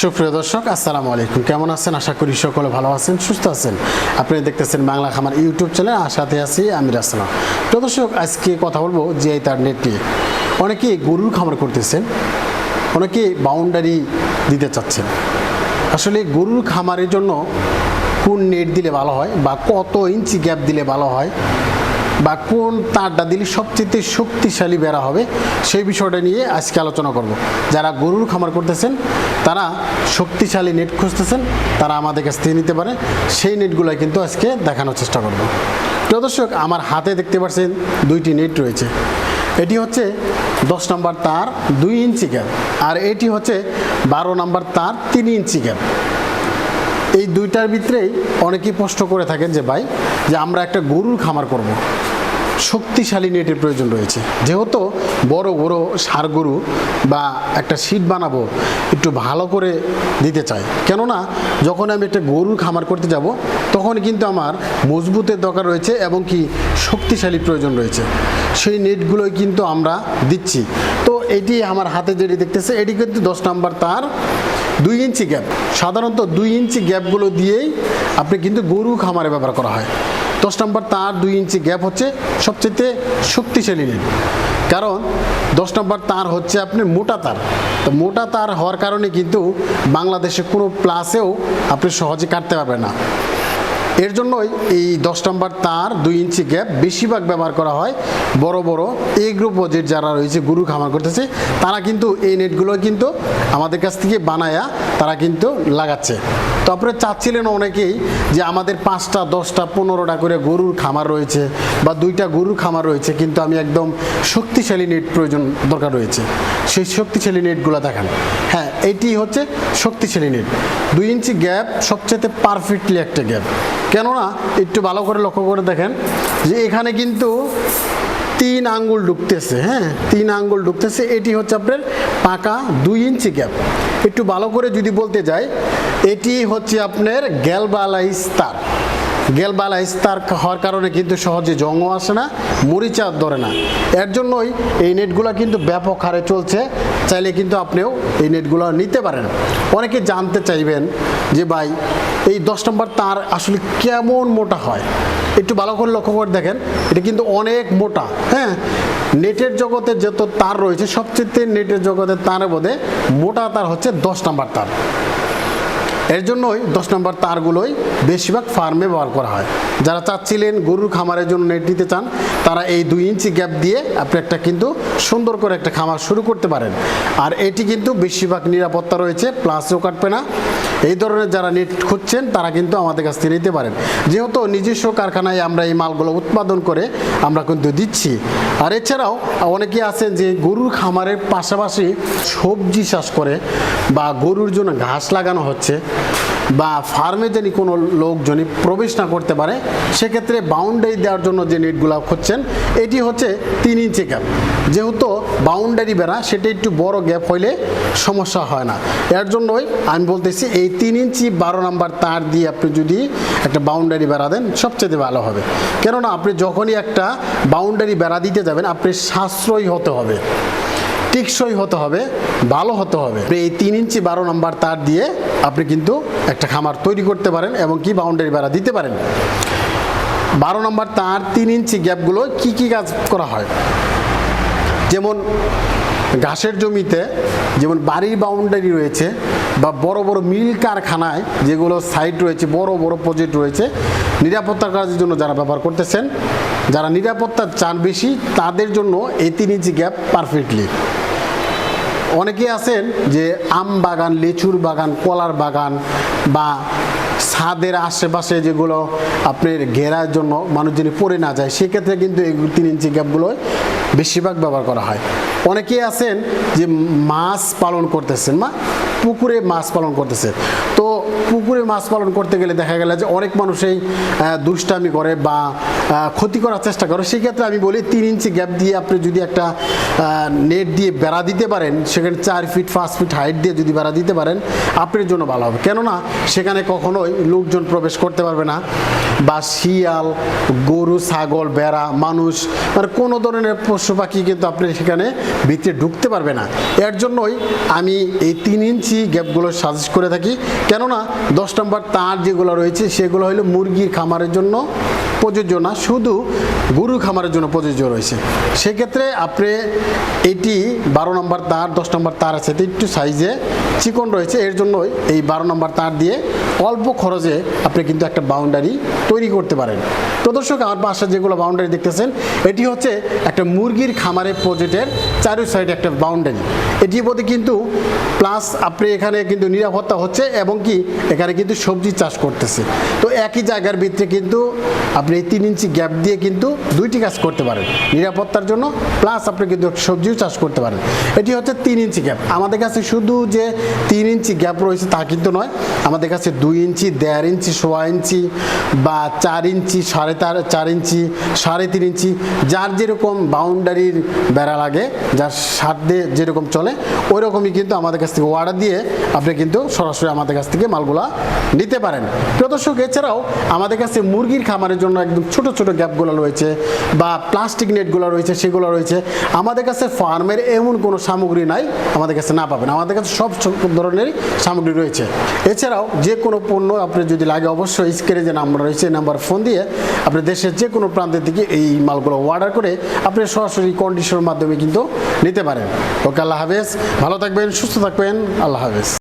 সুপ্রিয় দর্শক, আসসালামু আলাইকুম। কেমন আছেন? আশা করি সকলে ভালো আছেন, সুস্থ আছেন। আপনি দেখতেছেন বাংলা খামার ইউটিউব চ্যানেল, আর সাথে আছি আমির আসলাম তো দর্শক, আজকে কথা বলব জিআই তার নেট নিয়ে। অনেকে গরুর খামার করতেছেন, অনেকে বাউন্ডারি দিতে চাচ্ছেন। আসলে গরুর খামারের জন্য কোন নেট দিলে ভালো হয় বা কত ইঞ্চি গ্যাপ দিলে ভালো হয়? বা কোন তারটা দিলে সবচেয়ে শক্তিশালী বেড়া হবে, সেই বিষয়টা নিয়ে আজকে আলোচনা করব। যারা গরুর খামার করতেছেন, তারা শক্তিশালী নেট খুঁজতেছেন, তারা আমাদের কাছ থেকে নিতে পারে সেই নেটগুলো কিন্তু আজকে দেখানোর চেষ্টা করব। প্রিয় দর্শক, আমার হাতে দেখতে পাচ্ছেন দুইটি নেট রয়েছে। এটি হচ্ছে দশ নম্বর তার দুই ইঞ্চি গ্যাপ আর এটি হচ্ছে বারো নম্বর তার তিন ইঞ্চি গ্যাপ এই দুইটার ভিতরেই অনেকেই প্রশ্ন করে থাকেন যে ভাই, যে আমরা একটা গরুর খামার করব। শক্তিশালী নেটের প্রয়োজন রয়েছে। যেহেতু বড় বড় সার গরু বা একটা শীট বানাবো, একটু ভালো করে দিতে চাই। কেননা, যখন আমি একটা গরুর খামার করতে যাব, তখন কিন্তু আমার মজবুতের দরকার রয়েছে এবং কি শক্তিশালী প্রয়োজন রয়েছে। সেই নেটগুলোই কিন্তু আমরা দিচ্ছি। তো এটি আমার হাতে যেটি দেখতেছে, এটি কিন্তু দশ নাম্বার তার দুই ইঞ্চি গ্যাপ সাধারণত দুই ইঞ্চি গ্যাপগুলো দিয়েই আপনি কিন্তু গরু খামারে ব্যবহার করা হয়। দশ নম্বর তার দুই ইঞ্চি গ্যাপ হচ্ছে সবচেয়ে শক্তিশালী নেট কারণ দশ নম্বর তার হচ্ছে আপনি মোটা তার। তো মোটা তার হওয়ার কারণে কিন্তু বাংলাদেশে কোনো প্লাসেও আপনি সহজে কাটতে পারবেন না। এর জন্যই এই দশ নম্বর তার দুই ইঞ্চি গ্যাপ বেশিরভাগ ব্যবহার করা হয় বড় বড় এ গ্রুপ প্রজেক্ট যারা রয়েছে গুরু খামার করতেছে, তারা কিন্তু এই নেটগুলো কিন্তু আমাদের কাছ থেকে বানায়া তারা কিন্তু লাগাচ্ছে। তারপরে চাচ্ছিলেন অনেকেই যে আমাদের পাঁচটা, দশটা, পনেরোটা করে গরুর খামার রয়েছে বা দুইটা গরুর খামার রয়েছে, কিন্তু আমি একদম শক্তিশালী নেট প্রয়োজন দরকার রয়েছে। সেই শক্তিশালী নেটগুলো দেখান। হ্যাঁ এটি হচ্ছে শক্তিশালী নেট দুই ইঞ্চি গ্যাপ সবচেয়ে পারফেক্টলি একটা গ্যাপ কেননা, একটু ভালো করে লক্ষ্য করে দেখেন যে এখানে কিন্তু তিন আঙ্গুল ঢুকতেছে হ্যাঁ তিন আঙ্গুল ঢুকতেছে। এটি হচ্ছে আপনার পাকা দুই ইঞ্চি গ্যাপ একটু ভালো করে যদি বলতে যাই, এটি হচ্ছে আপনার গ্যালবালাইজ তার গেলবালাইজ তার হওয়ার কারণে কিন্তু সহজে জংও আসে না, মরিচা ধরে না। এর জন্যই এই নেটগুলো কিন্তু ব্যাপক হারে চলছে, চাইলে কিন্তু আপনিও এই নেটগুলো নিতে পারেন। অনেকে জানতে চাইবেন যে ভাই, এই দশ নম্বর তার আসলে কেমন মোটা হয়? একটু ভালো করে লক্ষ্য করে দেখেন, এটা কিন্তু অনেক মোটা হ্যাঁ? নেটের জগতে যত তার রয়েছে, সবচেয়ে নেটের জগতের তারের মধ্যে মোটা তার হচ্ছে দশ নম্বর তার। এর জন্যই দশ নম্বর তারগুলোই বেশিরভাগ ফার্মে ব্যবহার করা হয়। যারা চাচ্ছিলেন গরুর খামারের জন্য নেট নিতে চান, তারা এই দুই ইঞ্চি গ্যাপ দিয়ে আপনি একটা কিন্তু সুন্দর করে একটা খামার শুরু করতে পারেন। আর এটি কিন্তু বেশিরভাগ নিরাপত্তা রয়েছে, প্লাসও কাটবে না। এই ধরনের যারা নেট খুঁজছেন, তারা কিন্তু আমাদের কাছ থেকে নিতে পারেন। যেহেতু নিজস্ব কারখানায় আমরা এই মালগুলো উৎপাদন করে আমরা কিন্তু দিচ্ছি। আর এছাড়াও অনেকে আছেন যে গরুর খামারের পাশাপাশি সবজি চাষ করে বা গরুর জন্য ঘাস লাগানো হচ্ছে। বা ফার্মে যদি কোনো লোকজনই প্রবেশ না করতে পারে, সেক্ষেত্রে বাউন্ডারি দেওয়ার জন্য যে নেটগুলো খুঁজছেন, এটি হচ্ছে তিন ইঞ্চি গ্যাপ যেহেতু বাউন্ডারি বেড়া, সেটা একটু বড় গ্যাপ হইলে সমস্যা হয় না। এর জন্যই আমি বলতেছি, এই তিন ইঞ্চি বারো নাম্বার তার দিয়ে আপনি যদি একটা বাউন্ডারি বেড়া দেন, সবচেয়ে ভালো হবে। কেননা আপনি যখনই একটা বাউন্ডারি বেড়া দিতে যাবেন, আপনি সাশ্রয়ী হতে হবে। টেকসই হতে হবে, ভালো হতে হবে। এই তিন ইঞ্চি বারো নাম্বার তার দিয়ে আপনি কিন্তু একটা খামার তৈরি করতে পারেন এবং কি বাউন্ডারি বেড়া দিতে পারেন। বারো নম্বর তার তিন ইঞ্চি গ্যাপগুলো কি কি কাজ করা হয়? যেমন ঘাসের জমিতে যেমন বাড়ির বাউন্ডারি রয়েছে বা বড় বড় মিল কারখানায় যেগুলো সাইট রয়েছে, বড় বড় প্রজেক্ট রয়েছে, নিরাপত্তার কাজের জন্য যারা ব্যবহার করতেছেন, যারা নিরাপত্তা চান বেশি, তাদের জন্য এই তিন ইঞ্চি গ্যাপ পারফেক্টলি অনেকে আছেন যে আম বাগান, লিচুর বাগান, কলার বাগান বা ছাদের আশেপাশে যেগুলো আপনার ঘেরার জন্য মানুষ যদি পড়ে না যায়, সেক্ষেত্রে কিন্তু এই তিন ইঞ্চি গ্যাপগুলো বেশিরভাগ ব্যবহার করা হয়। অনেকেই আছেন যে মাছ পালন করতেছেন, মা পুকুরে মাছ পালন করতেছেন। তো পুকুরে মাছ পালন করতে গেলে দেখা গেলে যে অনেক মানুষই দুষ্টামি করে বা ক্ষতি করার চেষ্টা করে। সেক্ষেত্রে আমি বলি, তিন ইঞ্চি গ্যাপ দিয়ে আপনি যদি একটা নেট দিয়ে বেড়া দিতে পারেন, সেখানে চার ফিট পাঁচ ফিট হাইট দিয়ে যদি বেড়া দিতে পারেন, আপনার জন্য ভালো হবে। কেননা, সেখানে কখনোই লোকজন প্রবেশ করতে পারবে না। বা শিয়াল, গরু, ছাগল, বেড়া, মানুষ মানে কোনো ধরনের পশু পাখি কিন্তু আপনি সেখানে ভিতরে ঢুকতে পারবে না। এর জন্যই আমি এই তিন ইঞ্চি গ্যাপগুলো সাজেস্ট করে থাকি। কেননা দশ নম্বর তার যেগুলো রয়েছে সেগুলো হলো মুরগির খামারের জন্য প্রযোজ্য না, শুধু গরু খামারের জন্য প্রযোজ্য রয়েছে। সেক্ষেত্রে আপনি এটি বারো নম্বর তার, দশ নম্বর তার আছে, এটি একটু সাইজে চিকন রয়েছে, এর জন্যই এই বারো নম্বর তার দিয়ে অল্প খরচে আপনি কিন্তু একটা বাউন্ডারি তৈরি করতে পারেন। তো দর্শক, আমার পাশে যেগুলো বাউন্ডারি দেখতেছেন, এটি হচ্ছে একটা মুরগির খামারের প্রজেক্টের চারু সাইডে একটা বাউন্ডারি। এটির প্রতি কিন্তু প্লাস আপনি এখানে কিন্তু নিরাপত্তা হচ্ছে এবং কি এখানে কিন্তু সবজি চাষ করতেছে। তো একই জায়গার ভিতরে কিন্তু আপনি এই তিন ইঞ্চি গ্যাপ দিয়ে কিন্তু দুইটি কাজ করতে পারেন। নিরাপত্তার জন্য প্লাস আপনি কিন্তু সবজিও চাষ করতে পারেন। এটি হচ্ছে তিন ইঞ্চি গ্যাপ আমাদের কাছে শুধু যে তিন ইঞ্চি গ্যাপ রয়েছে তা কিন্তু নয়, আমাদের কাছে দুই ইঞ্চি, দেড় ইঞ্চি, সোয়া ইঞ্চি বা চার ইঞ্চি, সাড়ে তার, চার ইঞ্চি, সাড়ে তিন ইঞ্চি, যার যেরকম বাউন্ডারির বেড়া লাগে, যার সাধ্যে যেরকম চলে ওই রকমই কিন্তু আমাদের কাছ থেকে অর্ডার দিয়ে আপনি কিন্তু সরাসরি আমাদের কাছ থেকে মালগুলা নিতে পারেন। প্রিয় দর্শক, এছাড়াও আমাদের কাছে মুরগির খামারের জন্য একদম ছোট ছোট গ্যাপগুলো রয়েছে বা প্লাস্টিক নেটগুলো রয়েছে, সেগুলো রয়েছে। আমাদের কাছে ফার্মের এমন কোনো সামগ্রী নাই, আমাদের কাছে না পাবেন। আমাদের কাছে সব ধরনেরই সামগ্রী রয়েছে। এছাড়াও যে কোনো পণ্য আপনি যদি লাগে অবশ্যই স্ক্রিনে যে নাম্বার রয়েছে, এই নাম্বার ফোন দিয়ে আপনি দেশের যে কোনো প্রান্তের দিকে এই মালগুলো অর্ডার করে আপনি সরাসরি কন্ডিশনের মাধ্যমে কিন্তু নিতে পারেন। ওকে, আল্লাহ হাফেজ। ভালো থাকবেন, সুস্থ থাকবেন। আল্লাহ হাফেজ।